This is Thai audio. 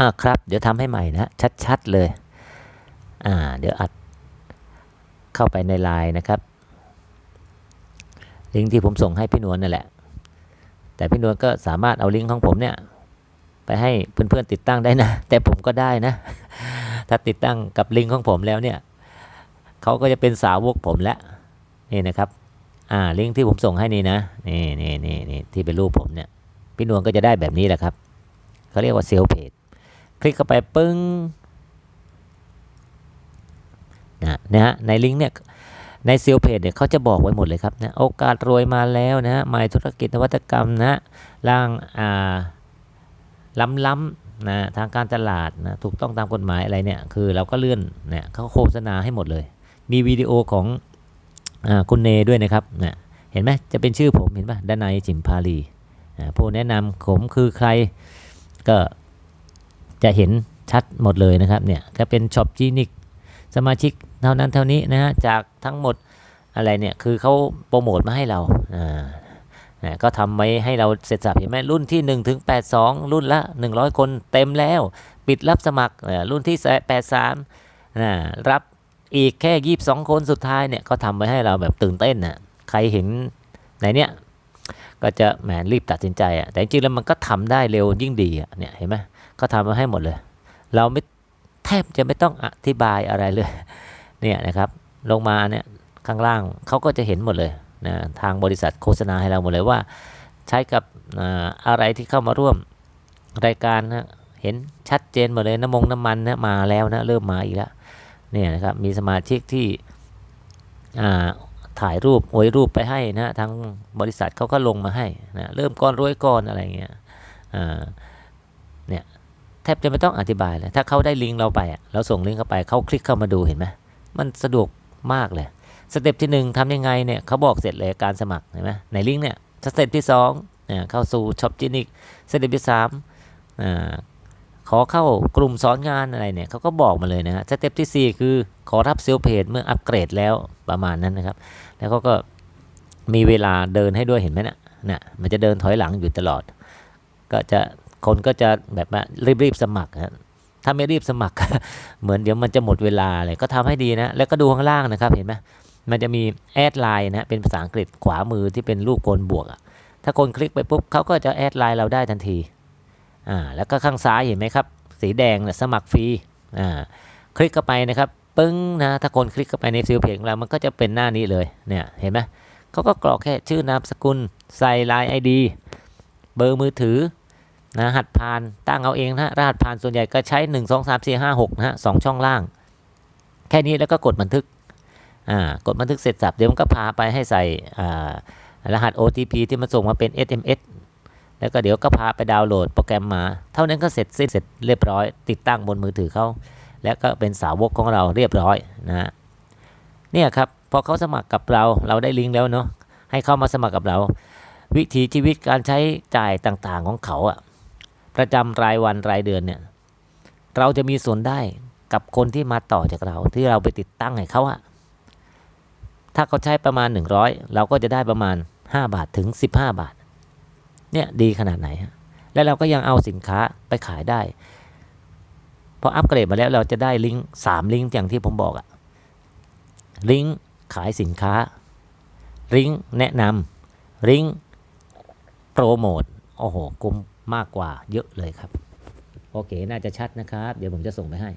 อ่าครับ เดี๋ยวทำให้ใหม่นะ ชัดๆเลย อ่า เดี๋ยวอัดเข้าไปในไลน์นะครับ ลิงก์ที่ผมส่งให้พี่นวลนั่นแหละ แต่พี่นวลก็สามารถเอาลิงก์ของผมเนี่ย ไปให้เพื่อนๆติดตั้งได้นะ แต่ผมก็ได้นะ ถ้าติดตั้งกับลิงก์ของผมแล้วเนี่ยเขาก็จะเป็นสาวกผมแล้ว นี่นะครับ อ่า ลิงก์ที่ผมส่งให้นี่นะ นี่นี่นี่นี่ที่เป็นรูปผมเนี่ย พี่นวลก็จะได้แบบนี้แหละครับ เขาเรียกว่าเซลล์เพจ ลิกเข้าไปปึ้งนะนะฮะในลิงก์เนี่ยในเซลล์เพจเนี่ยเขาจะบอกไว้หมดเลยครับนะโอกาสรวยมาแล้วนะฮะหมายธุรกิจนวัตกรรมนะร่างอ่าล้ำๆนะทางการตลาดนะถูกต้องตามกฎหมายอะไรเนี่ยคือเราก็เลื่อนเนี่ยเขาโฆษณาให้หมดเลย มีวิดีโอของอาคุณเนด้วยนะครับนะเห็นไหมจะเป็นชื่อผมเห็นปะด้านในจิมพาลีอ่าผู้แนะนำผมคือใครก็ จะเห็นชัดหมดเลยนะครับเนี่ยก็เป็นช็อปจีนิกสมาชิกเท่านั้นเท่านี้นะฮะจากทั้งหมดอะไรเนี่ยคือเขาโปรโมทมาให้เราอ่านะก็ทำไว้ให้เราเสร็จสับเห็นไหมรุ่นที่1ถึง82 รุ่นละ 100 คนเต็มแล้ว ปิดรับสมัครรุ่นที่ 83นะรับอีกแค่ 22 คนสุดท้ายเนี่ยเขาทำไว้ให้เราแบบตื่นเต้นน่ะใครเห็นไหนเนี่ยก็จะแหมรีบตัดสินใจอะแต่จริงแล้วมันก็ทำได้เร็วยิ่งดีอะเนี่ยเห็นไหม เขาทำมาให้หมดเลย เราไม่แทบจะไม่ต้องอธิบายอะไรเลยเนี่ยนะครับลงมาเนี่ยข้างล่างเขาก็จะเห็นหมดเลยนะทางบริษัทโฆษณาให้เราหมดเลยว่า ใช้กับอะไรที่เข้ามาร่วมรายการนะเห็นชัดเจนหมดเลยน้ำมงน้ำมันนะมาแล้วนะเริ่มมาอีกแล้วเนี่ยนะครับมีสมาชิกที่ถ่ายรูปโอยรูปไปให้นะทางบริษัทเขาก็ลงมาให้นะเริ่มก้อนรวยก้อนอะไรเงี้ยเนี่ย แทบจะไม่ต้องอธิบายเลย ถ้าเขาได้ลิงก์เราไปอะเราส่งลิงก์เข้าไปเขาคลิกเข้ามาดูเห็นไหมมันสะดวกมากเลยสเต็ปที่หนึ่งทำยังไงเนี่ยเขาบอกเสร็จเลยการสมัครเห็นไหมในลิงก์เนี่ยสเต็ปที่สองเนี่ยเข้าสู่ช็อปจินิกสเต็ปที่สามอ่าขอเข้ากลุ่มสอนงานอะไรเนี่ยเขาก็บอกมาเลยนะฮะสเต็ปที่สี่คือขอรับเซลล์เพจเมื่ออัปเกรดแล้วประมาณนั้นนะครับ แล้วเขาก็มีเวลาเดินให้ด้วยเห็นไหมนะน่ะมันจะเดินถอยหลังอยู่ตลอด ก็จะ คนก็จะแบบว่ารีบๆสมัครฮะถ้าไม่รีบสมัคร เหมือนเดี๋ยวมันจะหมดเวลาเลยก็ทำให้ดีนะ แล้วก็ดูข้างล่างนะครับเห็นไหมมันจะมีแอดไลน์นะเป็นภาษาอังกฤษขวามือที่เป็นรูปโกลบวกอะถ้าคนคลิกไปปุ๊บเขาก็จะแอดไลน์เราได้ทันทีอ่าแล้วก็ข้างซ้ายเห็นไหมครับ สีแดงนี่ยสมัครฟรีอ่าคลิกเข้าไปนะครับปึ้งนะถ้าคนคลิกเข้าไปในฟิลเพจของเรามันก็จะเป็นหน้านี้เลยเนี่ยเห็นไหมเขาก็กรอกแค่ชื่อนามสกุลใส่ไลน์ไอดีเบอร์มือถือ นะหัดผ่านตั้งเอาเองนะรหัสผ่านส่วนใหญ่ก็ใช้ 1 2 3 4 5 6นะฮะสองช่องล่าง แค่นี้แล้วก็กดบันทึกอ่ากดบันทึกเสร็จสับเดี๋ยวมันก็พาไปให้ใส่อ่ารหัส OTP ที่มันส่งมาเป็น SMS แล้วก็เดี๋ยวก็พาไปดาวน์โหลดโปรแกรมมา เท่านั้นก็เสร็จสิ้นเสร็จเรียบร้อย ติดตั้งบนมือถือเขาและก็เป็นสาวกของเราเรียบร้อยนะฮะเนี่ยครับพอเขาสมัครกับเราเราได้ลิงก์แล้วเนาะให้เข้ามาสมัครกับเรา วิถีชีวิตการใช้จ่ายต่างๆของเขาอะ ประจำรายวันรายเดือนเนี่ย เราจะมีส่วนได้กับคนที่มาต่อจากเราที่เราไปติดตั้งให้เขาอะถ้าเขาใช้ประมาณ 100 เราก็จะได้ประมาณ 5 บาทถึง 15 บาท เนี่ยดีขนาดไหนฮะและเราก็ยังเอาสินค้าไปขายได้พออัปเกรดมาแล้วเราจะได้ลิงก์สามลิงก์อย่างที่ผมบอกอะลิงก์ขายสินค้าลิงก์แนะนำลิงก์โปรโมทโอ้โหคุ้ม มากกว่าเยอะเลยครับ โอเค น่าจะชัดนะครับ เดี๋ยวผมจะส่งไปให้